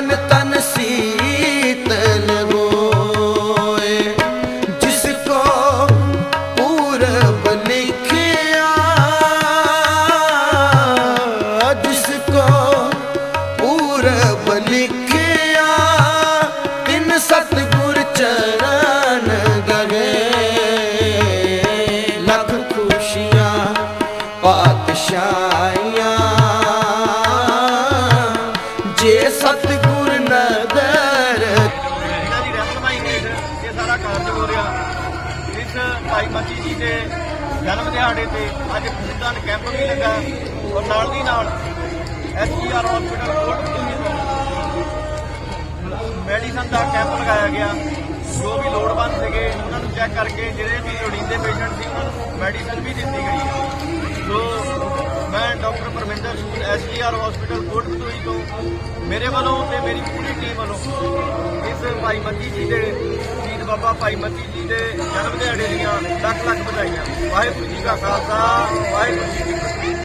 ਮੇਰਾ ਤਨ ਸੀਤਲ ਹੋਏ, ਜਿਸ ਕੋ ਪੂਰਬ ਲਿਖਿਆ, ਜਿਸ ਕੋ ਪੂਰਬ ਲਿਖਿਆ, ਤਿਨ ਸਤਿਗੁਰ ਚਰਨ ਗਏ ਲੱਖ ਖੁਸ਼ੀਆਂ, ਪਾਤਸ਼ਾਹੀਆਂ ਨਦਰ। ਇਹਨਾਂ ਦੀ ਰਹਿਨਮਾਈ ਹੇਠ ਇਹ ਸਾਰਾ ਕਾਰਜ ਹੋ ਰਿਹਾ। ਇਸ ਭਾਈ ਮੱਚੀ ਜੀ ਦੇ ਜਨਮ ਦਿਹਾੜੇ ਤੇ ਅੱਜ ਖੂਨਦਾਨ ਕੈਂਪ ਵੀ ਲੱਗਾ ਔਰ ਨਾਲ ਦੀ ਨਾਲ ਐਸਜੀਆਰ ਹਸਪੀਟਲ ਕੋਟ ਮੈਡੀਸਨ ਦਾ ਕੈਂਪ ਲਗਾਇਆ ਗਿਆ। ਜੋ ਵੀ ਲੋੜਵੰਦ ਸੀਗੇ, ਉਹਨਾਂ ਨੂੰ ਚੈੱਕ ਕਰਕੇ ਜਿਹੜੇ ਵੀ ਲੋੜੀਂਦੇ ਪੇਸ਼ੈਂਟ ਸੀ, ਉਹਨਾਂ ਨੂੰ ਮੈਡੀਸਨ ਵੀ ਦਿੱਤੀ ਗਈ। ਹੈ ਸੋ ਮੈਂ doctor Parminder Sood SGR hospital Kot Batui ਤੋਂ ਮੇਰੇ ਵੱਲੋਂ ਤੇ ਮੇਰੀ ਪੂਰੀ ਟੀਮ ਵੱਲੋਂ ਇਸ ਭਾਈ ਮੱਤੀ ਜੀ ਦੇ ਸ਼ਹੀਦ ਬਾਬਾ ਭਾਈ ਮੱਤੀ ਜੀ ਦੇ ਜਨਮ ਦਿਹਾੜੇ ਦੀਆਂ ਲੱਖ ਲੱਖ ਵਧਾਈਆਂ। ਵਾਹਿਗੁਰੂ ਜੀ ਕਾ ਖਾਲਸਾ, ਵਾਹਿਗੁਰੂ ਜੀ ਕੀ